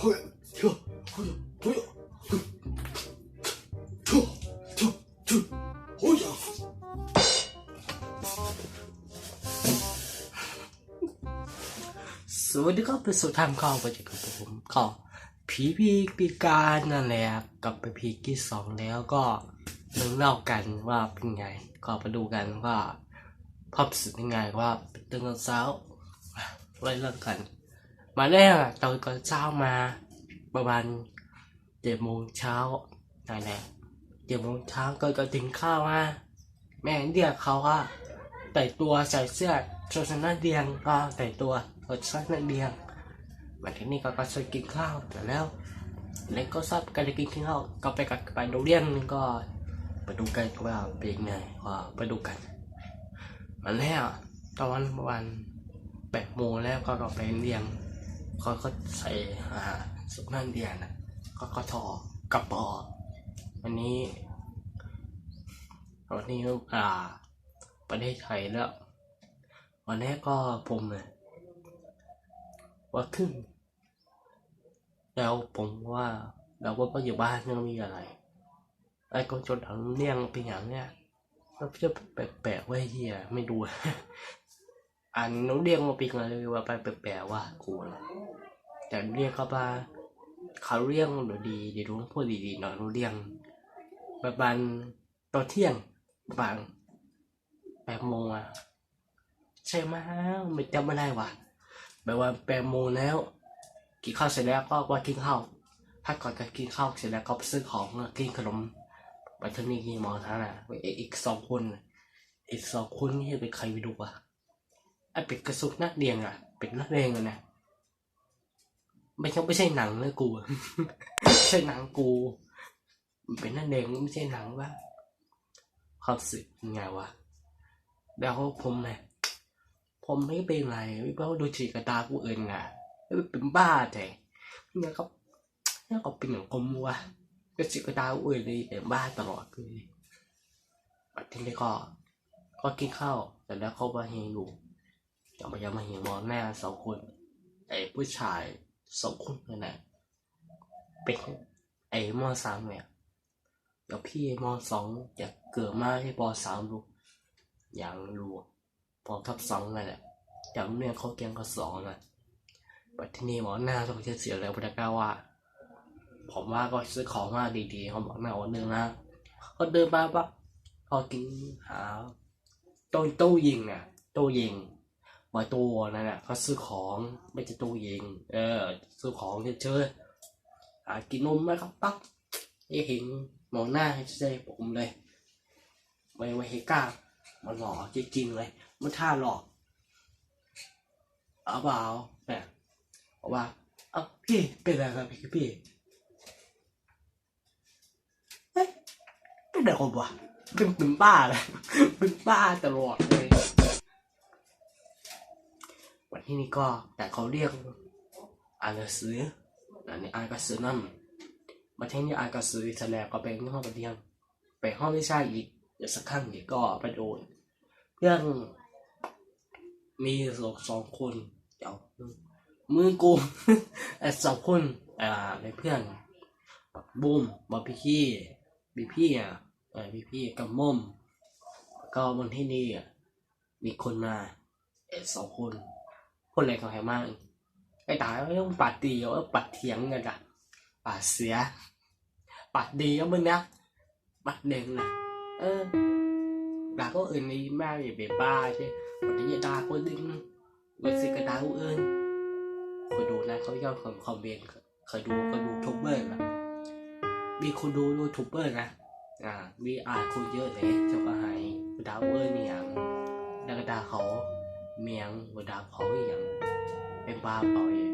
สวัสดีครับเป็นสุดท้ายข้าวประจักษ์กัผมก็ผีพีปีการนั่นแหละกลับไปพีกี้สองแล้วก็เรื่องเล่ากันว่าเป็นไง ก็ไปดูกันว่าภาพสุดยังไงว่าเป็นเรื่องเศร้าไว้เรื่องกัน มาแรกตอนก่อนเช้ามาประมาณเจ็ดโมงเช้านั่นแหละเจ็ดโมงเช้าก็ก็ถึงข้าวมาแม่เรียกเขาว่าแต่ตัวใส่เสื้อชนชั้นนักเรียนก็แต่ตัวชนชั้นนักเรียนมาที่นี่ก็ก็ชวนกินข้าวแต่แล้วเล็กก็ทราบกันเลยกินข้าวก็ไปกับไปโรงเรียนก็ไปดูกันว่าเป็นยังไงก็ไปดูกันมันแล้วตอนประมาณแปดโมงแล้วก็ก็ไปเรียน ก็ก็ใส่อ่าสุดนักเรียนะก็ก็ทอกระป๋อวันนี้วันนี้อ่า ประเทศไทยแล้ว วันนี้ก็ผมเนี่ยว่าขึ้น แล้วผมว่าเราก็อยู่บ้านไม่มีอะไร ไอ้คนจนถังเลี้ยงเป็นอย่างเนี้ยก็จะแปลกๆไว้เฮียไม่ดู อ่านน้เรียงมาปีกันเลยว่าไปแปลกๆว่ากูนะแต่เรียกเขาว่าเขาเรียงหนูดีดีรู้พูดดีๆหน่อยรู้เรียงประมาณตอนเที่ยงประมาณแปดโมงอะใช่ไหมไม่จำไม่ได้ว่ะแบบว่าแปดโมงแล้วกินข้าวเสร็จแล้วก็ว่ากินข้าวถ้าก่อนจะกินข้าวเสร็จแล้วก็ไปซื้อของกินขนมไปที่นี่กินหมอท่าน่ะอีกอีกสองคนอีกสองคนนี่เป็นใครไปดูอะ ไอ้เป็ดกระสุนนักเรียนอะ เป็นนักเรียนอะนะไม่ใช่ไม่ใช่หนังเลยกูไม่ใช่หนังกูเป็นนักเรียนไม่ใช่หนังวะความสึกยังไงวะแล้วผมเนี่ยผมไม่เป็นไรไม่เพราะดูฉีกระตากูเอินอะไม่เป็นบ้าแต่เนี่ยก็เนี่ยก็เป็นอย่างกลมวะก็ฉีกระตากูเอินเลยเป็นบ้าตลอดเลยทีนี้ก็ก็กินข้าวแต่แล้วเขามาเฮงอยู่ จะมายังมาเฮงมองหน้าสองคนไอ้ผู้ชายสองคนนั่นแหละเป็นไอ้มอสามเนี่ยเดี๋ยวพี่มอสองจะเกิดมาให้ปสามลูกอย่างรู้พอทับสองนั่นแหละอยางเรียนเขาเกียงก็สองนะปัจจุบันหมอหน้าต้องเสียแล้วพุทธกล้าว่า ผมว่าก็ซื้อของมาดีๆเขาบอกหน้าวันหนึ่งนะก็เดินมาปะพอกินหาโต้โต้ยิงเนี่ยโต้ยิง มาตัวนั่นแหละเขาซื้อของไม่ใช่โต้ยิงเออ ซื้อของเฉยๆหากินนมไหมครับปั๊บไอ้เห็นมองหน้าให้ใจผมเลยไม่ไว้ให้กล้ามันหล่อจริงๆเลย มันท่าหลอกเอาเปล่าเนี่ยบอกว่าเอาพี่เป็นอะไรครับพี่พี่เฮ้ยเป็นอะไรกันวะเป็นเป็นบ้าเลยเป็นบ้าตลอด ที่นี้ก็แต่เขาเรียกอานหนังสืออันนี้อากระสือนั่นมาที่นี่อากระสือแสดงก็ไปห้องไปเรียนไปห้องวิชาอีกเดี๋ยวสักครั้งเดี๋ยวก็ไปโดนเพื่อนมีสองสองคนเดี๋ยวมือกูไอ้สองคนอ่าในเพื่อนบูมบอพี่พี่พี่พี่อะเออพี่พี่กับม่อมก็วันที่นี่มีคนมาไอ้สองคน คนอะไรของใครมากไอ้ตายไม่ต้องปัดตีเอาปัดเถียงกันอะปัดเสีย ปัดดีก็มึงนะปัดเด่งนะเออ đã có ơn đi ba về về ba chứ còn cái gì đa có đinh mình sẽ cái đa của ơn khởi đồ này เขายอดขอคอมเมนต์เคยดูก็ดูทูบเบอร์นะมีคนดูดูทูบเบอร์นะอ่ามีอ่านคนเยอะเลยเจ้าก็หายดาวเอ้ยเนี่ยแล้วก็ดาเขา เมียงว่าดาเขาอย่างเป็นบ้าเปล่าเอง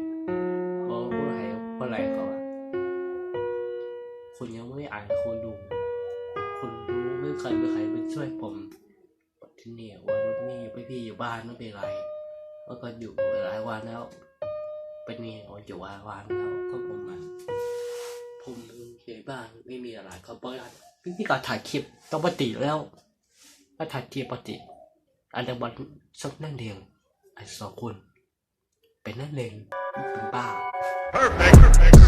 เขาพูดอะไรพูดอะไรเขาอะคนยังไม่อ่านคนดูคนรู้ไม่เคยไม่ใครมาช่วยผมที่นี่วันนี้พี่พี่อยู่บ้านไม่เป็นไรแล้วก็อยู่หลายวันแล้ว เป็นนี่วันอยู่หลายวันแล้วก็ผมมาผมอยู่บ้านไม่มีอะไรก็ปล่อยพี่พี่ก็ถ่ายคลิปต้องปกติแล้วก็ถ่ายคลิปปกติ อันดับวันสักนั่นเดียงไอ้สองคน เป็นนั่นเลงเป็นบ้า Perfect.